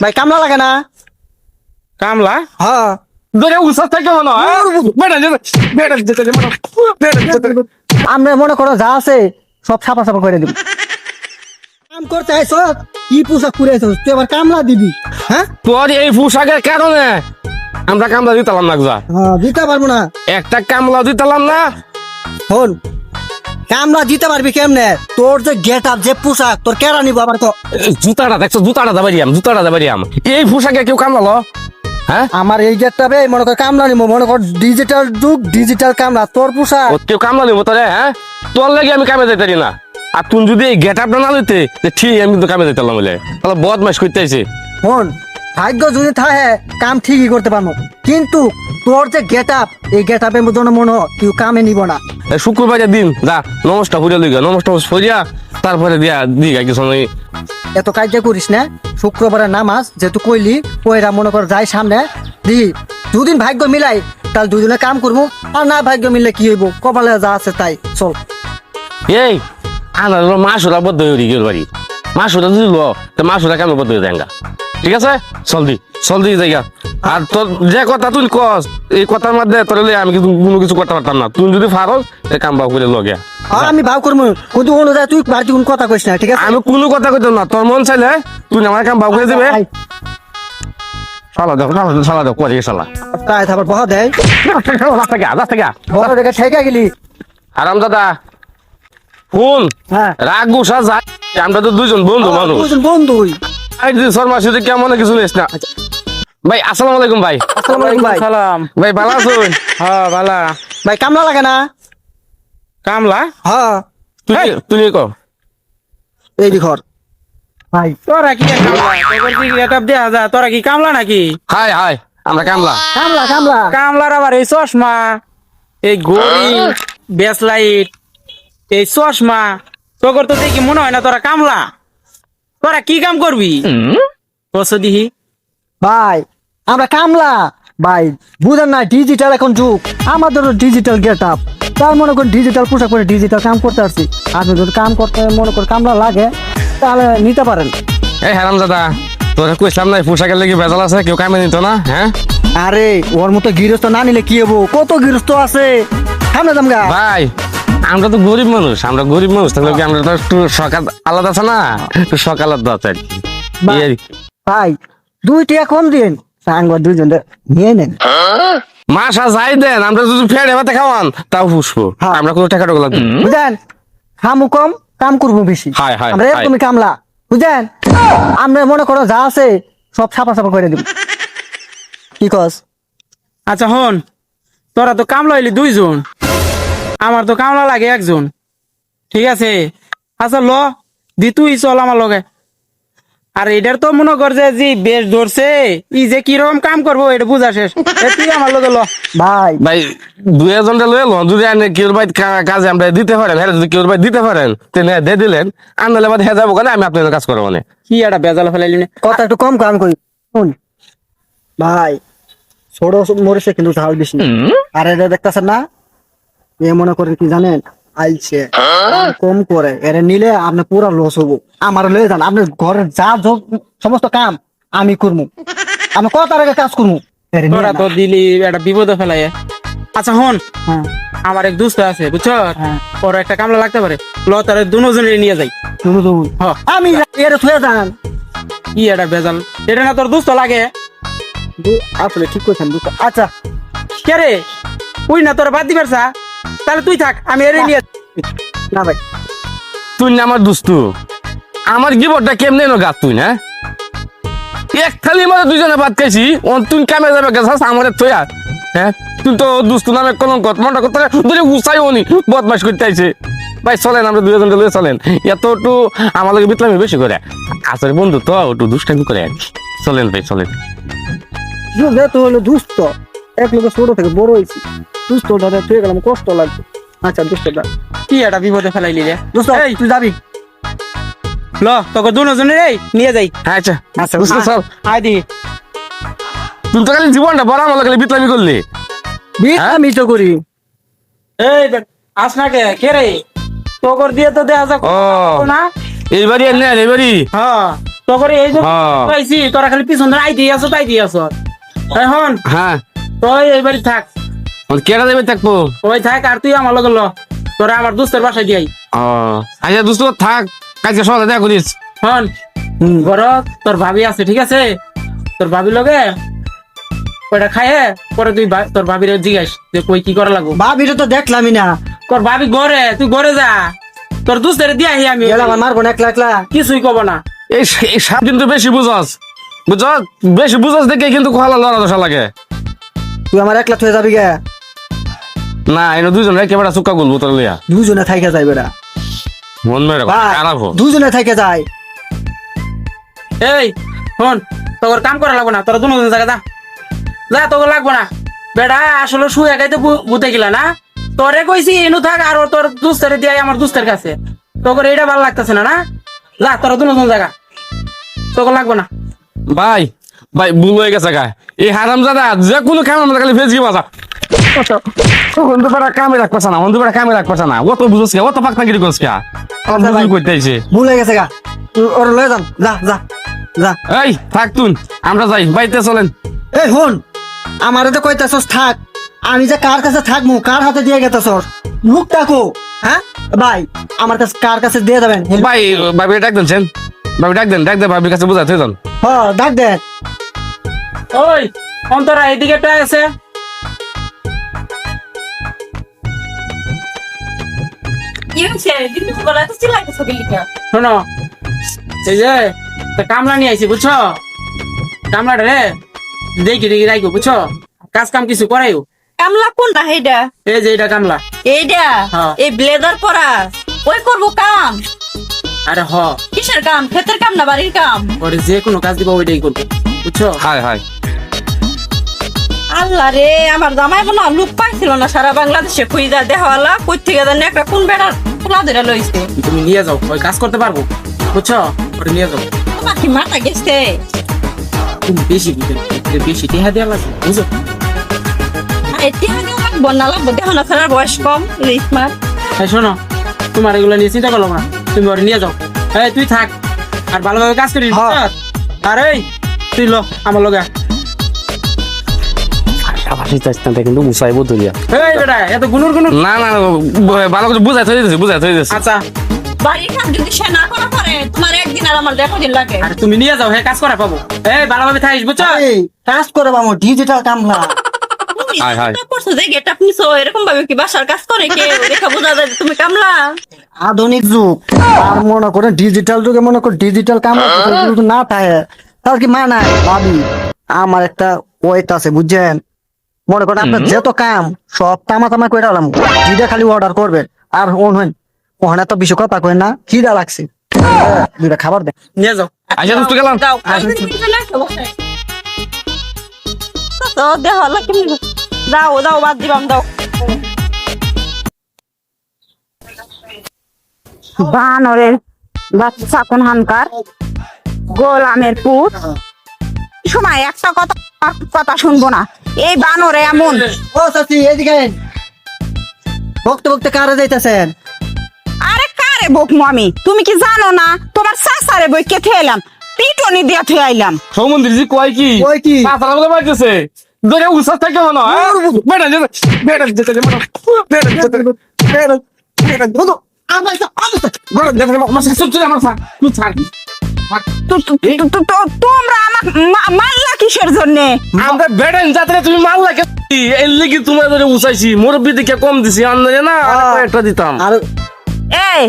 ভাই কামলা লাগে না? কামলা? হ্যাঁ। ধরে থেকে মনে হয়? বেটা যেতে বেটা যেতে বেটা যেতে আমরা মনে করো যা আছে সব ছাপা ছাপা করে দিব। কাম করতে আইছ কি পোশাক পরে আইছ তুই আবার কামলা দিবি হ্যাঁ? তোর এই পোশাকের কারণে আমরা কামলা দিতাম না যা। হ্যাঁ দিতে পারব না। একটা কামলা দিতাম না। শোন কামলা দিতে পারবি কেমনে? তোর যে গেট আপ যে পোশাক তোর কেরা নিব আবার তো জুতাটা দেখছ? জুতাটা দাবারিয়াম জুতাটা দাবারিয়াম এই পোশাকে কেউ কামলালো হ্যাঁ? আমার এই গেট আপে মনে কর কামলা নিব মনে কর ডিজিটাল যুগ ডিজিটাল কামলা তোর পোশাক। কেউ কামলা নিব তোরে হ্যাঁ? তোর লাগে আমি কামে যাইতারি না। আর তুই যদি এই গেট আপটা না লইতে ঠিক আমি কিন্তু কামে যাইতাম বলে। তাহলে বদমাস করতে আইছে। শোন ভাগ্য যদি থাকে কাম ঠিকই করতে পারব। কিন্তু তোর যে গেট আপ এই গেট আপের মধ্যে মনে কেউ কামে নিব না। এই শুক্রবারের দিন যা নমস্কার ফুরিয়া লইগা নমস্কার ফুরিয়া তারপরে দিয়া দিগা কিছু নাই এত কাজ করিস না শুক্রবারের নামাজ যেহেতু কইলি কইরা মনে কর যাই সামনে দি দুদিন ভাগ্য মিলাই তাহলে দুদিনে কাম করব আর না ভাগ্য মিললে কি হইব? কপালে যা আছে তাই চল। এই আনার মাসুরা বদ্ধ হয়ে গেল বাড়ি। মাসুরা যদি লো তো মাসুরা কেন বদ্ধ হয়ে দেঙ্গা ঠিক আছে? চল দি চল দি জায়গা। আর তোর যে কথা তুই কস এই কথার মধ্যে তোর আমি কিন্তু কোনো কিছু করতে পারতাম না। তুই যদি ফারস এই কাম বাউ করে লগে। আমি ভাব করব কিন্তু অনুযায়ী তুই বাড়িতে কোনো কথা কইস না ঠিক আছে? আমি কোনো কথা কইতাম না তোর মন চাইলে তুই আমার কাম বাউ করে দিবে। আই, সালা দেখো সালা সালা দেখো করে সালা তাই তারপর বহা দেয়। রাস্তা গা রাস্তা গা বড় দেখে ঠেকা গেলি। আরাম দাদা শুন হ্যাঁ। রাগ গুসা যায় আমরা তো দুইজন বন্ধু মানুষ। দুজন বন্ধুই। এই শর্মা শুধু কেমন কিছু নিস না। ভাই আসসালামু আলাইকুম ভাই। আসসালামু আলাইকুম ভাই সালাম ভাই ভালো আছেন? হ্যাঁ বালা ভাই কামলা লাগে না? কামলা? হ্যাঁ। তুই তুই কো। এই দিঘর ভাই তোরা কি কামলা? তোর কি গেটআপ দেয়া যা তোরা কি কামলা নাকি? হাই হাই আমরা কামলা। কামলা কামলা। কামলার আবার এই চশমা এই ঘড়ি বেস লাইট এই চশমা তোর তো দেখি মনে হয় না তোরা কামলা। তোরা কি কাম করবি? দিহি। ভাই আমরা কামলা। ভাই বুঝেন না ডিজিটাল এখন যুগ। আমাদেরও ডিজিটাল গেট আপ তার মনে করেন ডিজিটাল পোশাক পরে ডিজিটাল কাম করতে আসছি। আপনি যদি কাম করতে মনে করেন কামলা লাগে তাহলে নিতে পারেন। এই হারাম দাদা তোরা কইছিলাম না পোশাকের লেগে বেজাল আছে কেউ কামে নিত না হ্যাঁ? আরে ওর মতো গৃহস্থ না নিলে কি হব? কত গৃহস্থ আছে? সামনে দাম গা। ভাই আমরা তো গরিব মানুষ আমরা গরিব মানুষ তাহলে কি আমরা তো একটু সকাল আলাদা আছে না? একটু সকাল আলাদা আছে আর কি। ভাই দুই টাকা কম দিন সাংবা দুইজন নিয়ে নেন। মাসা যাই দেন আমরা যদি ফেড়ে ভাতে খাওয়ান তাও পুষবো হ্যাঁ। আমরা কোনো টাকা টাকা লাগবে বুঝেন? খামু কম কাম করব বেশি। হায়, হায়, আমরা। এরকমই কামলা। বুঝেন? আমরা মনে করো যা আছে সব ছাপা ছাপা করে দিব। কি কস? আচ্ছা হন। তোরা তো কামলা হইলি দুইজন। আমার তো কামলা লাগে একজন। ঠিক আছে? আচ্ছা ল। দি তুই চল আমার লগে। আর এটার তো মনে কর যে জি বেশ ধরছে ই যে কীরকম কাম করব এটা বুঝা শেষ। তুই আমার লগে ল। ভাই। ভাই দুই একজনটা লয়ে লো। যদি আনে কেউর ভাই কাজে আমরা দিতে পারেন হ্যাঁ যদি কেউর ভাই দিতে পারেন তেনে দিয়ে দিলেন আনলে বাদ হ্যাঁ যাব কেন? আমি আপনাদের কাজ করব মানে কি একটা বেজাল ফেলাইলি না। কথা একটু কম কাম করি। শুন। ভাই ছোট মরেছে কিন্তু ঝাল বেশি। আর এটা দেখতেছেন না? এ মনে করেন কি জানেন? আইছে কম করে এরা নিলে আপনি পুরো লস হব। আমার লয়ে যান আপনি ঘরের যা সমস্ত কাম আমি করব আমি কত আগে কাজ করব এরে তোরা তো দিলি একটা বিপদে ফেলাই আচ্ছা হন। হ্যাঁ। আমার এক দুস্থ আছে বুঝছ? হ্যাঁ। ওর একটা কামলা লাগতে পারে। ল তার দুজনের নিয়ে যাই। আমি এর থুয়ে যান। কি একটা বেজাল। এটা না তোর দুস্থ লাগে? আসলে ঠিক করছেন আচ্ছা। কে রে? তুই না তোর বাদ দিবার চা? তাহলে তুই থাক আমি এর নিয়ে না ভাই। তুই না আমার দুস্তু আমার গিবরটা কেমনে নো গাছ তুই না? এক থালি মধ্যে দুজনে ভাত খাইছি ও তুই কামে যাবে গেছাস আমার থইয়া। হ্যাঁ? তুই তো দুস্তু নামে কলঙ্ক মনটা করতে দুজনে গুছাই হনি বদমাস করতে আইছে। ভাই চলেন আমরা দুজন লয়ে চলেন। এত একটু আমার লগে বিতলামি বেশি করে। আসলে বন্ধু তো একটু দুষ্টামি করে আর চলেন ভাই চলেন। যেহেতু হলো? দুস্থ এক লোকের ছোট থেকে বড় হয়েছি। দাদা গেলাম কষ্ট লাগবে আচ্ছা দুস্থ দা কি একটা বিপদে ফেলাইলি রে? দুস্থ এই তুই যাবি? ল তোকে দুজনের এই নিয়ে যাই। আচ্ছা আচ্ছা, দুস্তু চল। আয় দি তুই তো খালি জীবনটা বড় আমার লগে বিতলামি করলি। হ্যাঁ? তো করি। এই আস না কে? কে রে? তোকর দিয়ে তো দেয়া যাক না। এইবারই এনে এইবারই হ্যাঁ তোর এই যে হ্যাঁ। পাইছি তোরা খালি পিছন ধরে আই দিয়ে আসো তাই দিয়ে আসো। এখন হ্যাঁ। তুই এই বাড়ি থাক। কেটা দেবে থাকব? ওই থাক আর তুই আমার লগে ল। তোরা আমার দোস্তের বাসায় দিয়াই ও আচ্ছা দোস্ত থাক কালকে সকালে দেখা করিস। হন ঘর তোর ভাবি আছে ঠিক আছে? তোর ভাবি লগে ওটা খায়ে পরে তুই তোর ভাবির জিজ্ঞাস যে কই কি করা লাগবো। ভাবিটা তো দেখলামই না। তোর ভাবি ঘরে তুই ঘরে যা। তোর দুস্তের দিয়ে আহি আমি। মারবো না একলা একলা। কিছুই কব না। এই এই সাপ কিন্তু বেশি বুঝস। বুঝস? বেশি বুঝস দেখে কিন্তু খোলা লড়া দশা লাগে। তুই আমার একলা থয়ে যাবি গে। না এনে দুজন একেবারে চুক্কা গুলবো তোর লিয়া দুজনে থাইকে যাই বেটা মন মেরে ভাই খারাপ দুজনে থাইকে যায়। এই হন তোর কাম করা লাগবো না তোরা দুনো জায়গা যা। যা তোকে লাগবো না। বেটা আসলে শুয়ে গাইতে বুঝতে গেলা না। তোরে কইছি এনু থাক আর ও তোর দুস্তারে দিয়ে আমার দুস্তের কাছে। তোকে এইটা ভালো লাগতেছে না না? যা তোরা দুনো জায়গা। তোকে লাগবো না। ভাই ভাই ভুল হয়ে গেছে গা। এই হারাম জাদা যে কোনো আমরা খালি ফেসকি বাজা বন্ধু বেড়া কামে রাখপাছ না বন্ধু বেড়া কামে রাখপাছ না। অত বুঝস কে অত পাকনা গিরি করছ কে ভাই। ভুল হয়ে গেছে গা। ওর লয়ে যান যা যা যা। এই থাক তুন আমরা যাই বাইতে চলেন। এই হন আমারে তো কইতাছস থাক। আমি যে কার কাছে থাকব কার হাতে দিয়ে গেতাছস? মুখ ডাকো হ্যাঁ? ভাই আমার কাছে কার কাছে দিয়ে দেবেন ভাই ভাবি ডাক দেন সেন ভাবি ডাক দেন ডাক দেন ভাবির কাছে বুঝাতে দেন। হ ডাক দেন। ওই অন্তরা আছে। কি হয়েছে দিদি বলা তো চিল্লাইতেছো কি লিখা শোনো এই যে তা কামলা নিয়ে আইছি বুঝছ? কামলাটা রে দেখি দেখি রাখো বুঝছ? কাজ কাম কিছু করাইও। কামলা কোনটা হেডা এই যে এটা কামলা এইটা হ্যাঁ। এই ব্লেজার পরা। ওই করব কাম। আরে হ। কিসের কাম? ক্ষেতের কাম না বাড়ির কাম? ওরে যে কোনো কাজ দিবা ওইটাই করব বুঝছ? হাই হাই আল্লাহ রে আমার জামাই বোনা লুক পাইছিল না সারা বাংলাদেশে খুঁজা দেখাওয়ালা কই থেকে জানি একটা কোন বেড়ার খোলা ধরে লইছে তুমি নিয়ে যাও ওই কাজ করতে পারব বুঝছ? ওটা নিয়ে যাও। তোমার কি মাথা গেছে। তুমি বেশি বেশি টেহা দেওয়া লাগবে বুঝো বয়স কম হ্যাঁ শোনো তোমার এগুলো নিয়ে চিন্তা করল না তুমি ওরে নিয়ে যাও। এই তুই থাক আর ভালোভাবে কাজ করিস। আর এই তুই লো আমার লগে কিন্তু এই বেটা এত গুনুর গুনুর না না ভালো করে বুঝাই থই দিছি বুঝাই থই দিছি। আচ্ছা। বাড়ির কাম যদি সে না করা পারে তোমার একদিন আর আমার দেখো দিন লাগে। আর তুমি নিয়ে যাও হ্যাঁ কাজ করা পাবো। এই ভালোভাবে থাকিস বুঝছ? কাজ করে বামো ডিজিটাল কামলা। তুমি। করছ যে গেট আপনি এরকম ভাবে কি বাসার কাজ করে কে? দেখা বোঝা যায় যে তুমি কামলা। আধুনিক যুগ। আর মনে করে ডিজিটাল যুগে মনে করে ডিজিটাল কামলা না থাকে তাহলে কি মানায়? ভাবি আমার একটা ওয়েট আছে বুঝছেন? মনে করেন আপনার যত কাম সব তামা তামা করে আলাম। যেটা খালি অর্ডার করবেন। আর ওন হইন ওখানে তো বেশি কথা কই না খিদা লাগছে। হ্যাঁ, দুইটা খাবার দেন। নিয়ে যাও। আচ্ছা দোস্ত গেলাম। তো দেহ কেমনি যাও যাও বাদ দিবাম দাও বানরের বাচ্চা কোন হানকার? গোলামের পুত। সময় একটা কথা কথা শুনব না। এই বানরে এমন ও চাচি এদিকে। বকতে বকতে কারে যাইতেছেন আরে কারে বকমু আমি তুমি কি জানো না তোমার সাসারে বই কেথে এলাম পিটনি দিয়া থুয়ে আইলাম সৌমন্দির জি কয় কি কয় কি? পাতালা বলে বাইতেছে ধরে উসাস থাকে মনে হয় বেটা যেতে বেটা যেতে বেটা বেটা যেতে বেটা বেটা বলো আমার তো- আমার তো- বেটা যেতে আমার সাথে চলে আমার তোমরা আমাক মা- কিসের জন্যে? আমরা বেড়েন যাত্রা তুমি মাল লাগে এর লিগে তোমার ধরে উসাইছি মুরব্বি দিকে কম দিছি আন্দাজে না আর। দিতাম। আর এই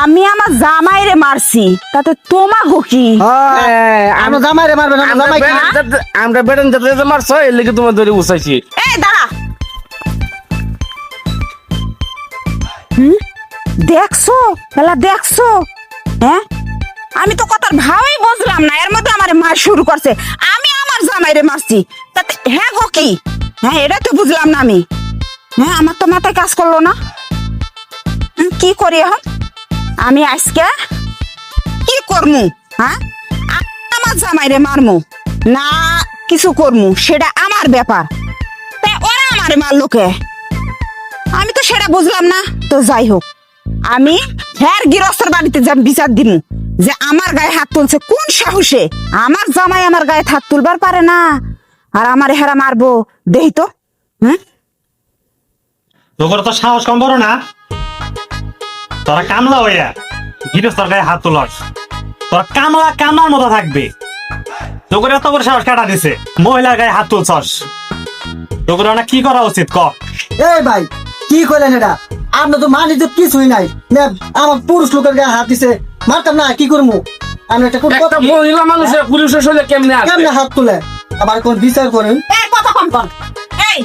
আমি আমার জামাইরে মারছি তাতে তোমা কি? হ্যাঁ, আমরা জামাই বেড়েন যাত্রা- আমরা বেড়েন যাত্রা মারছ এর লিগে তোমার ধরে উসাইছি এই দাঁড়া। দেখছ? বেলা দেখছ? হ্যাঁ? আমি তো কথার ভাবই বুঝলাম না, এর মধ্যে আমার মার শুরু করছে। আমি আমার জামাইরে মারছি। তাতে হ্যাঁ গো কি? হ্যাঁ এটা তো বুঝলাম না আমি। হ্যাঁ আমার তো মাথায় কাজ করল না। কি করি এখন? আমি আজকে কি করমু হ্যাঁ? আমার জামাইরে মারমু, না কিছু করমু, সেটা আমার ব্যাপার। তাই ওরা আমারে মারলো কে? আমি তো সেটা বুঝলাম না। তো যাই হোক, আমি হ্যার গৃহস্থর বাড়িতে যাম, বিচার দিমু। যে আমার গায়ে হাত তুলছে কোন সাহসে? আমার জামাই আমার গায়ে হাত তুলবার পারে না। আর আমার হেরা মারবো। দেহি তো। হ্যাঁ? তোর তো সাহস কম বড় না। তোরা কামলা হইয়া গৃহস্থর গায়ে হাত তুলস। তোরা কামলা কামলার মতো থাকবে। তোকে এত বড় সাহস কাটা দিছে। মহিলার গায়ে হাত তুলছস। তোকে না কি করা উচিত ক? এই ভাই কি করলেন এটা আপনার তো মান ইজ্জত কিছুই নাই। আমার পুরুষ লোকের গায়ে হাত দিছে। মারতাম না কি করব আমি একটা একটা মহিলা মানুষের পুরুষের শরীরে কেমনে কেমনে হাত তুলে? আবার কোন বিচার করেন? এই কথা কম কম। এই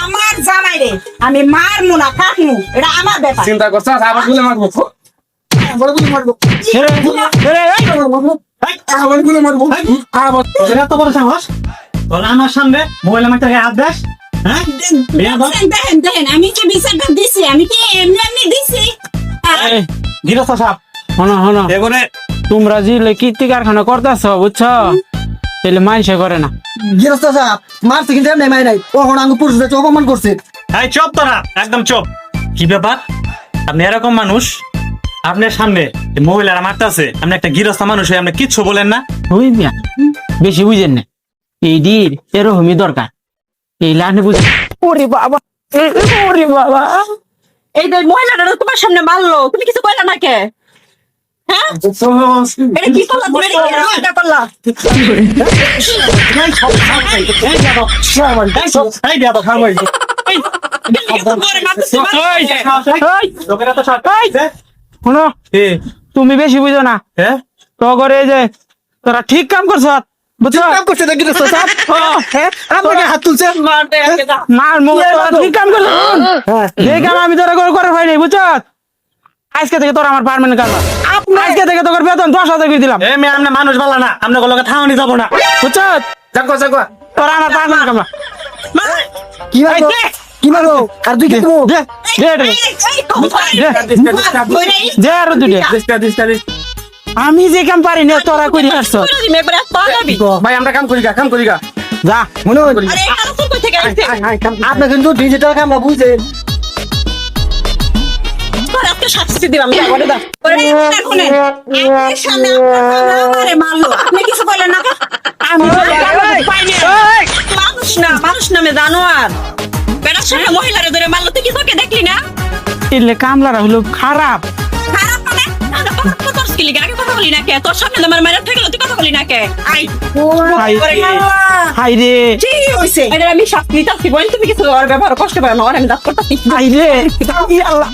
আমার জামাই রে আমি মারমু না কাটমু এটা আমার ব্যাপার। চিন্তা করছ আবার গুলে মারবো? বড় গুলি মারবো। এরে, এরে, এই, আবার গুলি মারবো। আবার তোদের এত বড় সাহস? তোরা আমার সামনে মহিলা গায়ে হাত দেস? হ্যাঁ? দেখেন দেখেন দেখেন আমি কি বিচারটা দিছি আমি কি এমনি এমনি দিছি? এই, গৃহস্থ শোনো শোনো এগুলো তোমরা যে কীর্তি কারখানা করতেছ বুঝছ? তাহলে মানুষে করে না। গৃহস্থ সাহেব মারছে কিন্তু এমনি মাই নাই। কখন আঙ্গু চেয়ে অপমান করছে। এই চুপ তোরা একদম চুপ। কি ব্যাপার? আপনি এরকম মানুষ আপনার সামনে মহিলারা মারতেছে আপনি একটা গৃহস্থ মানুষ হয়ে আপনি কিচ্ছু বলেন না? বুঝলি বেশি বুঝেন না। এই ডির এরকমই দরকার। এই লাইনে বুঝেন। ওরে বাবা ওরে বাবা। এই যে মহিলাটা তোমার সামনে মারলো তুমি কিছু কইলা না কে? হ্যাঁ তুমি বেশি বুঝো না হ্যাঁ? তো করে যে তোরা ঠিক কাম করছ হ্যাঁ হ্যাঁ আমি তোরা করে নাই বুঝছ আজকে থেকে তোর আমার পারমানেন্ট কাম আজকে থেকে তোর বেতন দশ হাজার করে দিলাম এ মেয়ে, আমরা মানুষ ভালো না আমরা লোকে থামানি যাব না বুঝছ তোরা আমার কি মারবো কি মারবো আর দুই দে দে দে দে আর দুটে দিস্তা দিস্তা দিস্তা আমি যে কাম পারি না তোরা করি আসছ ভাই আমরা কাম করি গা কাম করি গা যা মনে হয় আপনি কিন্তু ডিজিটাল ক্যামেরা বুঝছেন আজকে শাস্তি দিলাম দাও। ওরে, শুনেন, আপনার সামনে আপনার আমারে মারলো। আপনি কিছু বললেন না আমি মানুষ না মানুষ নামে জানোয়ার। বেড়ার সামনে মহিলারে ধরে মারলো তুই কি দেখলি না? কামলারা হলো খারাপ। খারাপ মানে? আগে কথা বলি না কে? তোর সামনে আমার মায়ের থাকল তুই কথা বলি না কে? আই হাই হাই রে। কি হইছে? এটা আমি শাস্তি নিতে বল তুমি কিছু ওর ব্যবহার কষ্ট পাবে না ওর আমি দাঁত হাই রে। আল্লাহ।